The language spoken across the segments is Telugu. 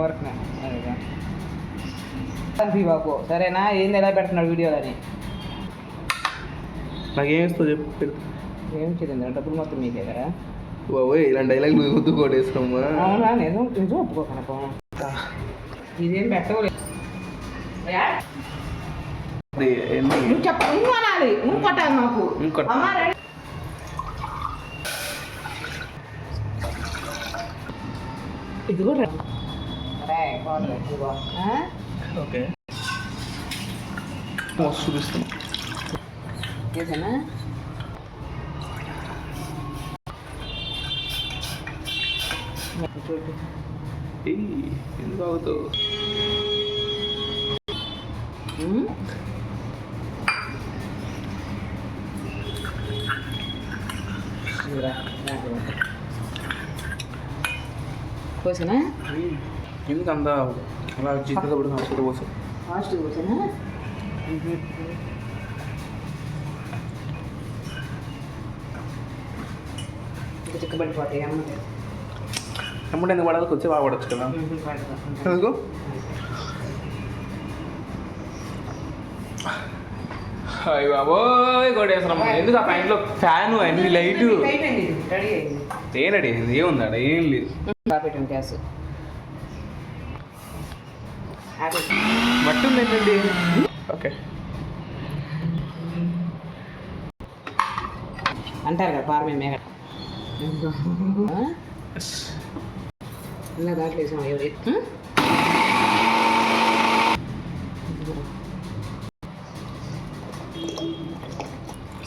వరకు బాబు. సరేనా? ఏంది ఎలా పెడుతున్నాడు వీడియోలో అని? నాకేం ఇస్తావు చెప్పు. ఏం చేద్దాం డబ్బులు మొత్తం మీకే కదా? బాబోయ్ ఇలాంటి డైలాగ్ నువ్వు గుర్తు కొట్టేస్తామా అవునా? నిజం నిజం ఒప్పుకో కనుక ఇదేం ఏంటి నువ్వు చెప్ప నువ్వు అనాలి. నువ్వు కొట్టాలి నాకు నువ్వు కొట్ట. అమ్మా రెడీ. ఇది కూడా ఓకే మస్తు చూపిస్తాను ఏదైనా ఎందుకు అవుతావు కోసనా ఎందుకు అంత అలా చిక్కగా పడి హాస్పిటల్ కోసం కోసనా ఇంకా చిక్కబడిపోతాయి ఎందుకు పడాలి కొంచెం బాగా పడచ్చు కదా. ఎందుకు? అయ్యి బాబోయ్ కొట్టేస్తున్నాం ఎందుకు ఆ పైనలో ఫ్యాన్ అన్ని లైట్? ఏం రెడీ ఏముంది ఏం లేదు. గ్యాస్. ఆపేసి. మట్టి ఉంది ఏంటండి ఓకే అంటారు కదా పారమే మేఘ ఇలా దాంట్లో వేసాం ఎవరి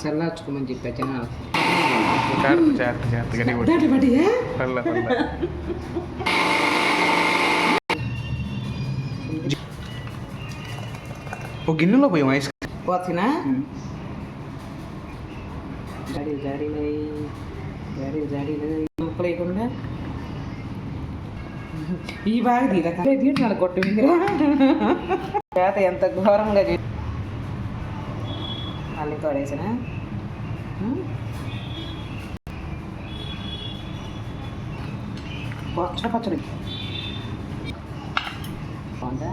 చల్లార్చుకోమని చెప్పా జనాలు జాగ్రత్త జాగ్రత్త జాగ్రత్త గట్టి ఒక గిన్నెలో పోయాం ఐస్ పోతున్నా జాడీ జాడీలై జాడీ జాడీలై ముక్కలు వేయకుండా ఈ బాగా తీరక తీర్చాలి కొట్టు మీరా చేత ఎంత ఘోరంగా చే మళ్ళీ తోడేసిన పచ్చడి పచ్చడి బాగుందా